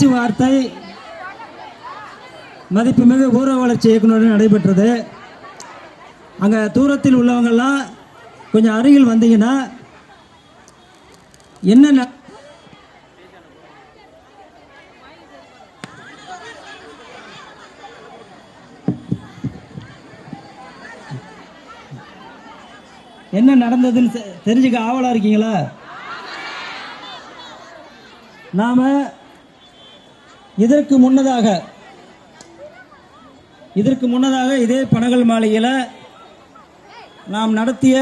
பேச்சுவார்த்தை மதிப்புமிகு ஊரக வளர்ச்சி இயக்குநருடன் நடைபெற்றது. அங்கே தூரத்தில் உள்ளவங்கள்லாம் கொஞ்சம் அருகில் வந்தீங்கன்னா என்ன என்ன நடந்ததுன்னு தெரிஞ்சுக்க ஆவலா இருக்கீங்களா? நாம இதற்கு முன்னதாக இதற்கு முன்னதாக இதே பனகல் மாளிகையில் நாம் நடத்திய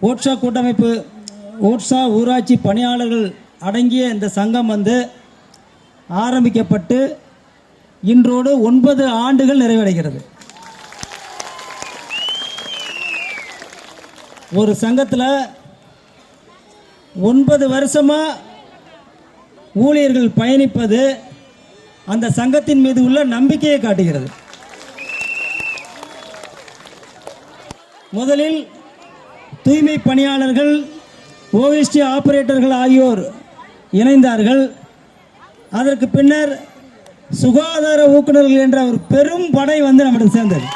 ஓட்ஸா கூட்டமைப்பு ஓட்ஸா ஊராட்சி பணியாளர்கள் அடங்கிய இந்த சங்கம் வந்து ஆரம்பிக்கப்பட்டு இன்றோடு ஒன்பது ஆண்டுகள் நிறைவடைகிறது. ஒரு சங்கத்தில் ஒன்பது வருஷமாக ஊழியர்கள் பயணிப்பது அந்த சங்கத்தின் மீது உள்ள நம்பிக்கையை காட்டுகிறது. முதலில் தூய்மை பணியாளர்கள் ஓஎஸ்டி ஆபரேட்டர்கள் ஆகியோர் இணைந்தார்கள். அதற்கு பின்னர் சுகாதார ஊக்குநர்கள் என்ற ஒரு பெரும் படை வந்து நம்மிடம் சேர்ந்தது.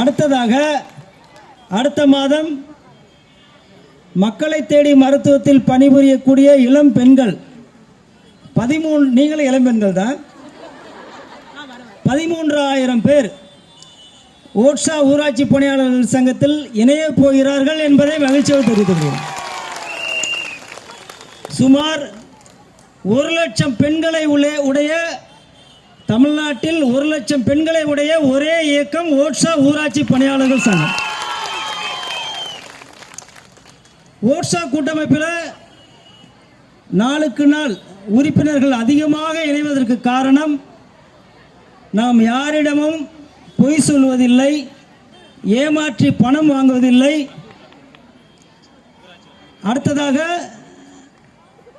அடுத்ததாக அடுத்த மாதம் மக்களை தேடி மருத்துவத்தில் பணிபுரியக்கூடிய இளம் பெண்கள். பதிமூணு நீங்களும் இளம் பெண்கள் தான். பதிமூன்றாயிரம் பேர். ஓட்ஸா ஊராட்சி பணியாளர்கள் சங்கத்தில் இணைய போகிறார்கள் என்பதை மகிழ்ச்சியோடு தெரிவித்துள்ளோம் சுமார் ஒரு லட்சம் பெண்களை உள்ளே உடைய தமிழ்நாட்டில் ஒரு லட்சம் பெண்களை உடைய ஒரே இயக்கம் ஓட்ஸா ஊராட்சி பணியாளர்கள் சங்கம். ஓட்ஸா கூட்டமைப்பில் நாளுக்கு நாள் உறுப்பினர்கள் அதிகமாக இணைவதற்கு காரணம் நாம் யாரிடமும் பொய் சொல்வதில்லை ஏமாற்றி பணம் வாங்குவதில்லை. அடுத்ததாக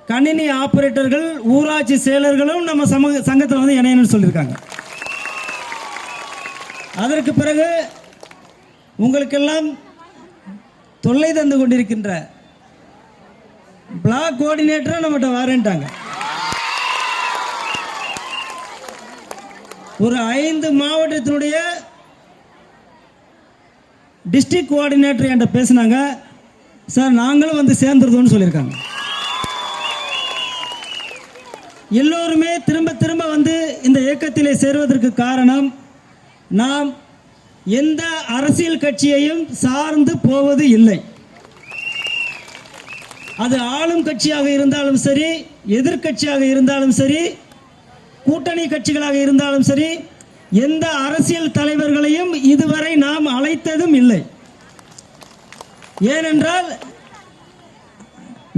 கணினி ஆபரேட்டர்கள் ஊராட்சி செயலர்களும் நம்ம சமூக சங்கத்தில் வந்து இணையணும்னு சொல்லியிருக்காங்க. அதற்கு பிறகு உங்களுக்கெல்லாம் தொல்லை தந்து கொண்டிருக்கின்ற பிளாக் கோஆர்டினேட்டரும் நம்மகிட்ட வரேன்ட்டாங்க. ஒரு ஐந்து மாவட்டத்தினுடைய டிஸ்ட்ரிக்ட் கோஆர்டினேட்டர் என்கிட்ட பேசினாங்க. சார் நாங்களும் வந்து சேர்ந்துருதோன்னு சொல்லியிருக்காங்க. எல்லோருமே திரும்ப திரும்ப வந்து இந்த இயக்கத்திலே சேருவதற்கு காரணம் நாம் எந்த அரசியல் கட்சியையும் சார்ந்து போவது இல்லை. அது ஆளும் கட்சியாக இருந்தாலும் சரி எதிர்க்கட்சியாக இருந்தாலும் சரி கூட்டணி கட்சிகளாக இருந்தாலும் சரி எந்த அரசியல் தலைவர்களையும் இதுவரை நாம் அழைத்ததும் இல்லை. ஏனென்றால்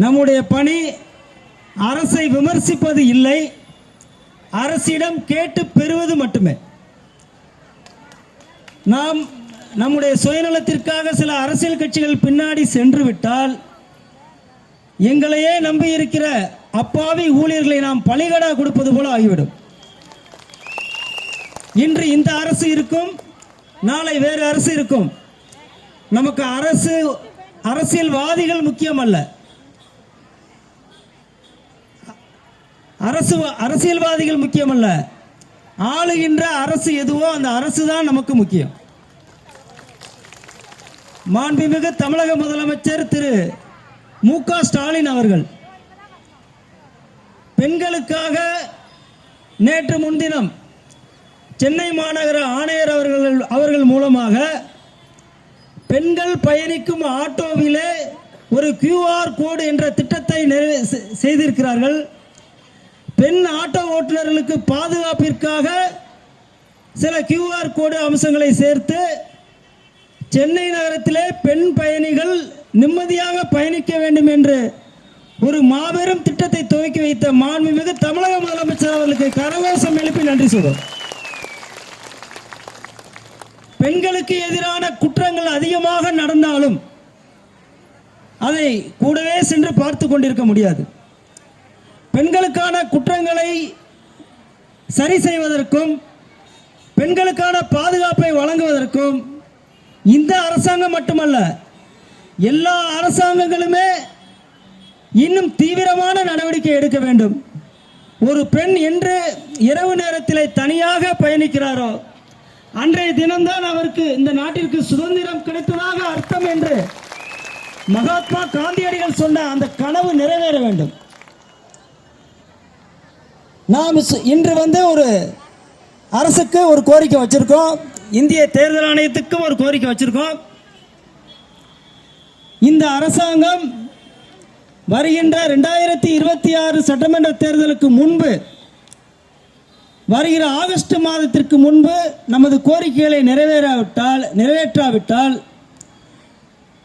நம்முடைய பணி அரசை விமர்சிப்பது இல்லை அரசிடம் கேட்டு பெறுவது மட்டுமே. நாம் நம்முடைய சுயநலத்திற்காக சில அரசியல் கட்சிகள் பின்னாடி சென்று விட்டால் எங்களையே நம்பி இருக்கிற அப்பாவி ஊழியர்களை நாம் பலிகடா கொடுப்பது போல ஆகிவிடும். இன்று இந்த அரசு இருக்கும் நாளை வேறு அரசு இருக்கும். நமக்கு அரசு அரசியல்வாதிகள் முக்கியம் அல்ல அரசு அரசியல்வாதிகள் முக்கியமல்ல. ஆளுகின்ற அரசு எதுவோ அந்த அரசு தான் நமக்கு முக்கியம். மாண்புமிகு தமிழக முதலமைச்சர் திரு மு க ஸ்டாலின் அவர்கள். பெண்களுக்காக நேற்று முன்தினம் சென்னை மாநகர ஆணையர் அவர்கள் அவர்கள் மூலமாக பெண்கள் பயணிக்கும் ஆட்டோவிலே ஒரு கியூஆர் கோடு என்ற திட்டத்தை நிறைவே செய்திருக்கிறார்கள். பெண் ஆட்டோ ஓட்டுநர்களுக்கு பாதுகாப்பிற்காக சில கியூஆர் கோடு அம்சங்களை சேர்த்து சென்னை நகரத்திலே பெண் பயணிகள் நிம்மதியாக பயணிக்க வேண்டும் என்று ஒரு மாபெரும் திட்டத்தை துவக்கி வைத்த மாண்புமிகு தமிழக முதலமைச்சர் அவர்களுக்கு கரகோஷம் எழுப்பி நன்றி சொல்வோம் பெண்களுக்கு எதிரான குற்றங்கள் அதிகமாக நடந்தாலும் அதை கூடவே சென்று பார்த்து கொண்டிருக்க முடியாது. பெண்களுக்கான குற்றங்களை சரி செய்வதற்கும் பெண்களுக்கான பாதுகாப்பை வழங்குவதற்கும் இந்த அரசாங்கம் மட்டுமல்ல எல்லா அரசாங்கங்களுமே இன்னும் தீவிரமான நடவடிக்கை எடுக்க வேண்டும். ஒரு பெண் என்று இரவு நேரத்தில் தனியாக பயணிக்கிறாரோ அன்றைய தினம்தான் அவருக்கு இந்த நாட்டிற்கு சுதந்திரம் கிடைத்ததாக அர்த்தம் என்று மகாத்மா காந்தியடிகள் சொன்ன அந்த கனவு நிறைவேற வேண்டும். நாம் இன்று வந்து ஒரு அரசுக்கு ஒரு கோரிக்கை வச்சிருக்கோம். இந்திய தேர்தல் ஆணையத்துக்கும் ஒரு கோரிக்கை வச்சிருக்கோம். இந்த அரசாங்கம் வருகின்ற ரெண்டாயிரத்தி இருபத்தி ஆறு சட்டமன்ற தேர்தலுக்கு முன்பு வருகிற ஆகஸ்ட் மாதத்திற்கு முன்பு நமது கோரிக்கைகளை நிறைவேறாவிட்டால் நிறைவேற்றாவிட்டால்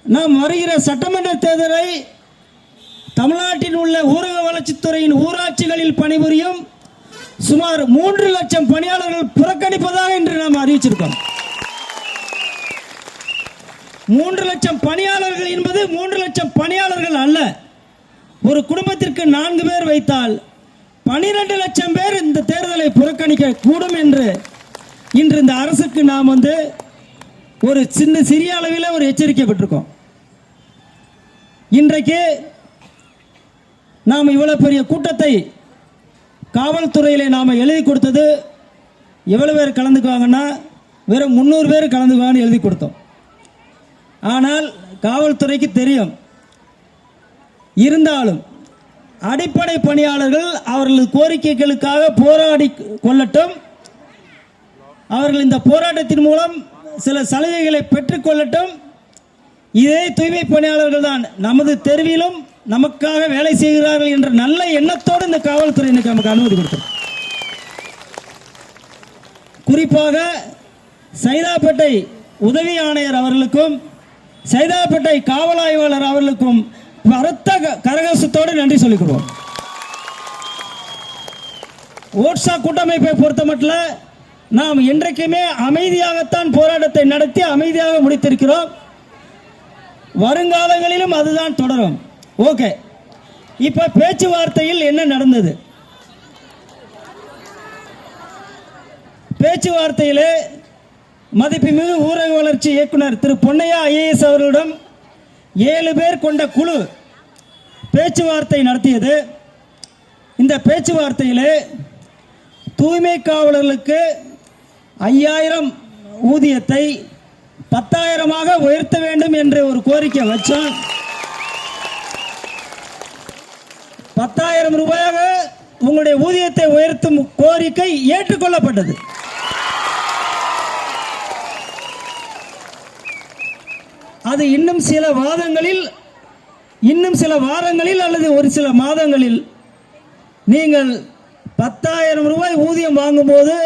நாம் வருகிற சட்டமன்ற தேர்தலை தமிழ்நாட்டில் உள்ள ஊரக வளர்ச்சித்துறையின் ஊராட்சிகளில் பணிபுரியும் சுமார் மூன்று லட்சம் பணியாளர்கள் புறக்கணிப்பதாக இன்று நாம் அறிவிச்சிருக்கோம் மூன்று லட்சம் பணியாளர்கள் என்பது மூன்று லட்சம் பணியாளர்கள் அல்ல. ஒரு குடும்பத்திற்கு நான்கு பேர் வைத்தால் பனிரெண்டு லட்சம் பேர் இந்த தேர்தலை புறக்கணிக்க கூடும் என்று இன்று இந்த அரசுக்கு நாம் வந்து ஒரு சின்ன சிறிய அளவில் ஒரு எச்சரிக்கை பெற்றிருக்கோம். இன்றைக்கு நாம் இவ்வளவு பெரிய கூட்டத்தை காவல்துறையிலே நாம் எழுதி கொடுத்தது எவ்வளவு பேர் கலந்துக்குவாங்கன்னா வெறும் முந்நூறு பேர் கலந்துக்குவாங்கன்னு எழுதி கொடுத்தோம். ஆனால் காவல்துறைக்கு தெரியும். இருந்தாலும் அடிப்படை பணியாளர்கள் அவர்களது கோரிக்கைகளுக்காக போராடி கொள்ளட்டும். அவர்கள் இந்த போராட்டத்தின் மூலம் சில சலுகைகளை பெற்றுக்கொள்ளட்டும் இதே தூய்மை பணியாளர்கள் தான் நமது தெருவிலும் நமக்காக வேலை செய்கிறார்கள் என்ற நல்ல எண்ணத்தோடு இந்த காவல்துறை இன்னைக்கு நமக்கு அனுமதி கொடுத்தோம் குறிப்பாக சைதாப்பேட்டை உதவி ஆணையர் அவர்களுக்கும் சைதாப்பேட்டை காவல் ஆய்வாளர் அவர்களுக்கும் பரத்த க- நன்றி சொல்லிக்கிறோம் ஓட்ஸா கூட்டமைப்பை பொறுத்த மட்டும் நாம் என்றைக்குமே அமைதியாகத்தான் போராட்டத்தை நடத்தி அமைதியாக முடித்திருக்கிறோம். வருங்காலங்களிலும் அதுதான் தொடரும். ஓகே. இப்ப பேச்சுவார்த்தையில் என்ன நடந்தது? பேச்சுவார்த்தையிலே மதிப்புமிகு ஊரக வளர்ச்சி இயக்குனர் திரு பொன்னையா ஐஏஎஸ் அவர்களிடம் ஏழு பேர் கொண்ட குழு பேச்சுவார்த்தை நடத்தியது. இந்த பேச்சுவார்த்தையிலே தூய்மை காவலர்களுக்கு ஐயாயிரம் ஊதியத்தை பத்தாயிரமாக உயர்த்த வேண்டும் என்று ஒரு கோரிக்கை வச்சோம் பத்தாயிரம் ரூபாயாக உங்களுடைய ஊதியத்தை உயர்த்தும் கோரிக்கை ஏற்றுக்கொள்ளப்பட்டது. அது இன்னும் சில வாதங்களில் இன்னும் சில வாரங்களில் அல்லது ஒரு சில மாதங்களில் நீங்கள் பத்தாயிரம் ரூபாய் ஊதியம் வாங்கும்போது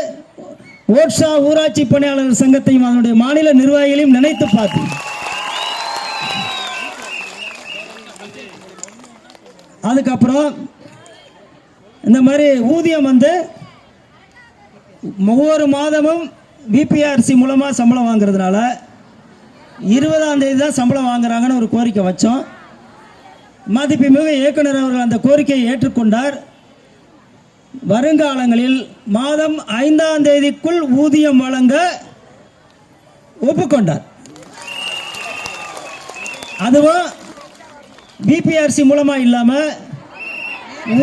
ஓட்ஸா ஊராட்சி பணியாளர் சங்கத்தையும் அதனுடைய மாநில நிர்வாகிகளையும் நினைத்து பார்த்து அதுக்கப்புறம் இந்த மாதிரி ஊதியம் வந்து ஒவ்வொரு மாதமும் பிபிஆர்சி மூலமாக சம்பளம் வாங்குறதுனால இருபதாம் தேதி தான் சம்பளம் வாங்குறாங்கன்னு ஒரு கோரிக்கை வச்சோம். மதிப்புமிகு இயக்குனர் அவர்கள் அந்த கோரிக்கையை ஏற்றுக்கொண்டார். வருங்காலங்களில் மாதம் ஐந்தாம் தேதிக்குள் ஊதியம் வழங்க ஒப்புக்கொண்டார். அதுவும் பிபிஆர்சி மூலமா இல்லாம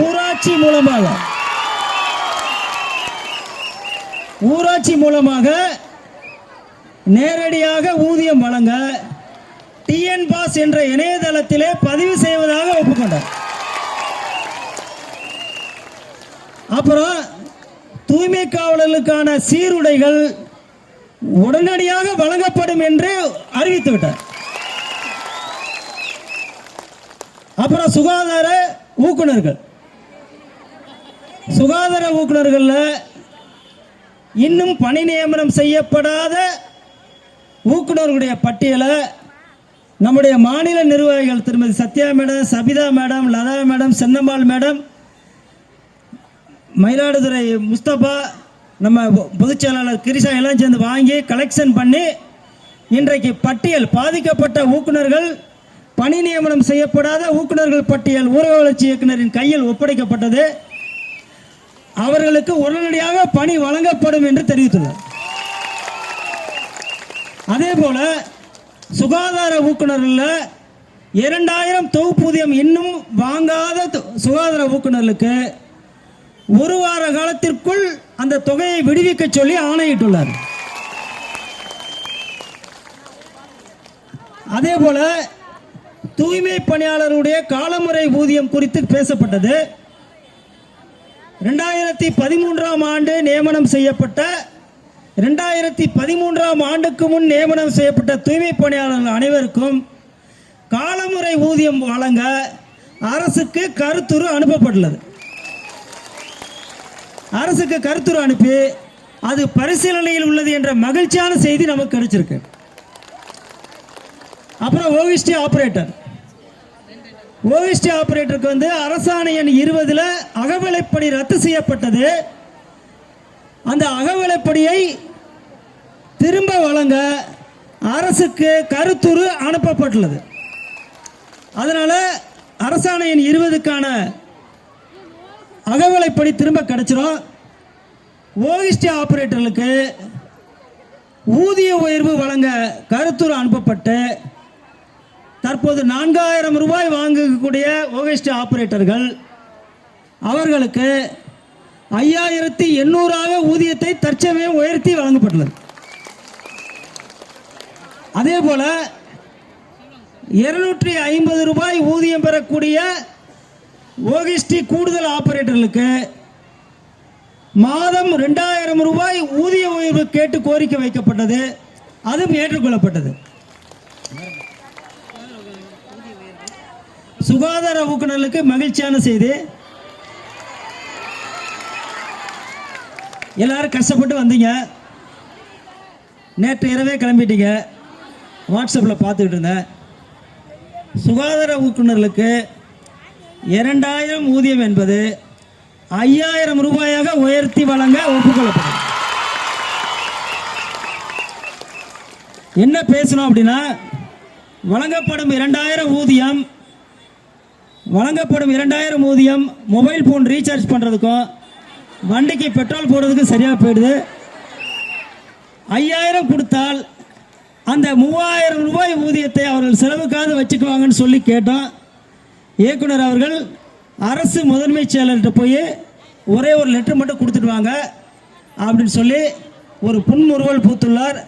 ஊராட்சி மூலமாக. ஊராட்சி மூலமாக நேரடியாக ஊதியம் வழங்க டிஎன் பாஸ் என்ற இணையதளத்திலே பதிவு செய்வதாக ஒப்புக்கொண்டார். அப்புறம் தூய்மை காவலர்களுக்கான சீருடைகள் உடனடியாக வழங்கப்படும் என்று அறிவித்து விட்டார். அப்புறம் சுகாதார ஊக்குநர்கள். சுகாதார ஊக்குனர்கள்ல இன்னும் பணி நியமனம் செய்யப்படாத ஊக்குனர்களுடைய பட்டியலை நம்முடைய மாநில நிர்வாகிகள் திருமதி Sathya madam Sabitha madam Latha madam Chennammal madam Mayiladuthurai Mustafa நம்ம பொ- பொதுச் செயலாளர் கிரிசா எல்லாம் சேர்ந்து வாங்கி கலெக்ஷன் பண்ணி இன்றைக்கு பட்டியல் பாதிக்கப்பட்ட ஊக்குனர்கள் பணி நியமனம் செய்யப்படாத ஊக்குநர்கள் பட்டியல் ஊரக வளர்ச்சி இயக்குனரின் கையில் ஒப்படைக்கப்பட்டது. அவர்களுக்கு உடனடியாக பணி வழங்கப்படும் என்று தெரிவித்துள்ளார் அதே போல சுகாதார ஊக்குனர்கள் இரண்டாயிரம் தொகுப்பூதியம் இன்னும் வாங்காத சுகாதார ஊக்குநர்களுக்கு ஒரு வார காலத்திற்குள் அந்த தொகையை விடுவிக்க சொல்லி ஆணையிட்டுள்ளார். அதே போல தூய்மை பணியாளருடைய காலமுறை ஊதியம் குறித்து பேசப்பட்டது. ரெண்டாயிரத்தி பதிமூன்றாம் ஆண்டு நியமனம் செய்யப்பட்ட ரெண்டாயிரத்தி பதிமூன்றாம் ஆண்டுக்கு முன் நியமனம் செய்யப்பட்ட தூய்மை பணியாளர்கள் அனைவருக்கும் காலமுறை ஊதியம் வழங்க அரசுக்கு கருத்துரு அனுப்பப்பட்டுள்ளது. அரசுக்கு கருத்துரு அனுப்பி அது பரிசீலனையில் உள்ளது என்ற மகிழ்ச்சியான செய்தி நமக்கு கிடைச்சிருக்கு. அப்புறம் ஓவிஸ்டி ஆபரேட்டர் ஓவிஸ்டி ஆபரேட்டருக்கு வந்து அரசாணையின் இருபதில் அகவிலைப்படி ரத்து செய்யப்பட்டது. அந்த அகவிலைப்படியை திரும்ப வழங்க அரசுக்கு கருத்துரு அனுப்பப்பட்டுள்ளது. அதனால் அரசாணையின் இருபதுக்கான அகவிலைப்படி திரும்ப கிடைச்சிரும். ஓஹிஸ்டி ஆப்ரேட்டர்களுக்கு ஊதிய உயர்வு வழங்க கருத்துரு அனுப்பப்பட்டு தற்போது நான்காயிரம் ரூபாய் வாங்கக்கூடிய ஓஹிஸ்டி ஆப்ரேட்டர்கள் அவர்களுக்கு ஐயாயிரத்தி எண்ணூறாக ஊதியத்தை தற்சமயம் உயர்த்தி வழங்கப்பட்டுள்ளது. அதே போல இருநூற்றி ஐம்பது ரூபாய் ஊதியம் பெறக்கூடிய ஓகிஸ்டி கூடுதல் ஆபரேட்டர்களுக்கு மாதம் ரெண்டாயிரம் ரூபாய் ஊதிய உயர்வு கேட்டு கோரிக்கை வைக்கப்பட்டது. அதுவும் ஏற்றுக்கொள்ளப்பட்டது. சுகாதார ஊக்குநர்களுக்கு மகிழ்ச்சியான செய்தி. எல்லாரும் கஷ்டப்பட்டு வந்தீங்க. நேற்று இரவே கிளம்பிட்டீங்க. வாட்ஸ்அப்பில் பார்த்துக்கிட்டு இருந்தேன். சுகாதார ஊக்குநர்களுக்கு இரண்டாயிரம் ஊதியம் என்பது ஐயாயிரம் ரூபாயாக உயர்த்தி வழங்க ஒப்புக்கொள்ளப்படும் என்ன பேசணும் அப்படின்னா வழங்கப்படும் இரண்டாயிரம் ஊதியம் வழங்கப்படும் இரண்டாயிரம் ஊதியம் மொபைல் ஃபோன் ரீசார்ஜ் பண்ணுறதுக்கும் வண்டிக்கு பெட்ரோல் போடுறதுக்கு சரியாக போயிடுது. ஐயாயிரம் கொடுத்தால் அந்த மூவாயிரம் ரூபாய் ஊதியத்தை அவர்கள் செலவுக்காக வச்சுக்குவாங்கன்னு சொல்லி கேட்டோம். இயக்குனர் அவர்கள் அரசு முதன்மைச் செயலர்கிட்ட போய் ஒரே ஒரு லெட்டர் மட்டும் கொடுத்துட்டு வாங்க அப்படின்னு சொல்லி ஒரு புன்முறுவல் பூத்துள்ளார்.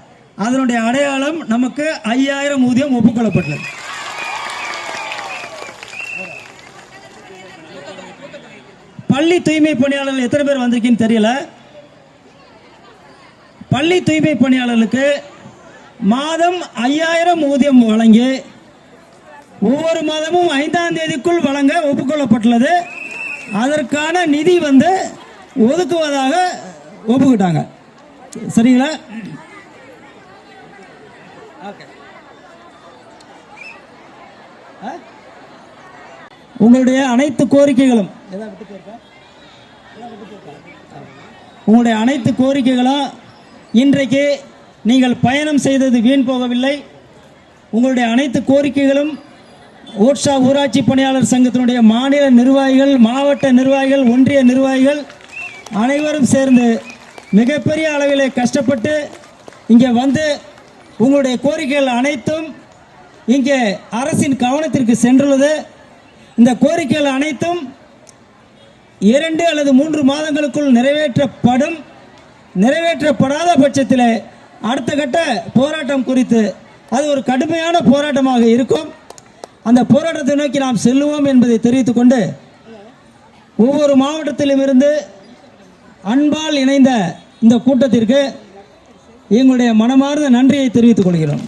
அதனுடைய அடையாளம் நமக்கு ஐயாயிரம் ஊதியம் ஒப்புக்கொள்ளப்பட்டது. பள்ளி தூய்மை பணியாளர்கள் எத்தனை பேர் வந்திருக்கீன்னு தெரியல. பள்ளி தூய்மை பணியாளர்களுக்கு மாதம் ஐயாயிரம் ஊதியம் வழங்கி ஒவ்வொரு மாதமும் ஐந்தாம் தேதிக்குள் வழங்க ஒப்புக்கொள்ளப்பட்டுள்ளது. அதற்கான நிதி வந்து ஒதுக்குவதாக ஒப்புக்கிட்டாங்க. சரிங்களா? உங்களுடைய அனைத்து கோரிக்கைகளும் உங்களுடைய அனைத்து கோரிக்கைகளும் இன்றைக்கு நீங்கள் பயணம் செய்தது வீண் போகவில்லை. உங்களுடைய அனைத்து கோரிக்கைகளும் ஓட்ஷா ஊராட்சி பணியாளர் சங்கத்தினுடைய மாநில நிர்வாகிகள் மாவட்ட நிர்வாகிகள் ஒன்றிய நிர்வாகிகள் அனைவரும் சேர்ந்து மிகப்பெரிய அளவில் கஷ்டப்பட்டு இங்கே வந்து உங்களுடைய கோரிக்கைகள் அனைத்தும் இங்கே அரசின் கவனத்திற்கு சென்றுள்ளது. இந்த கோரிக்கைகள் அனைத்தும் இரண்டு அல்லது மூன்று மாதங்களுக்குள் நிறைவேற்றப்படும் நிறைவேற்றப்படாத பட்சத்தில் அடுத்த கட்ட போராட்டம் குறித்து அது ஒரு கடுமையான போராட்டமாக இருக்கும். அந்த போராட்டத்தை நோக்கி நாம் செல்லுவோம் என்பதை தெரிவித்துக் கொண்டு ஒவ்வொரு மாவட்டத்திலும் இருந்து அன்பால் இணைந்த இந்த கூட்டத்திற்கு எங்களுடைய மனமார்ந்த நன்றியை தெரிவித்துக் கொள்கிறோம்.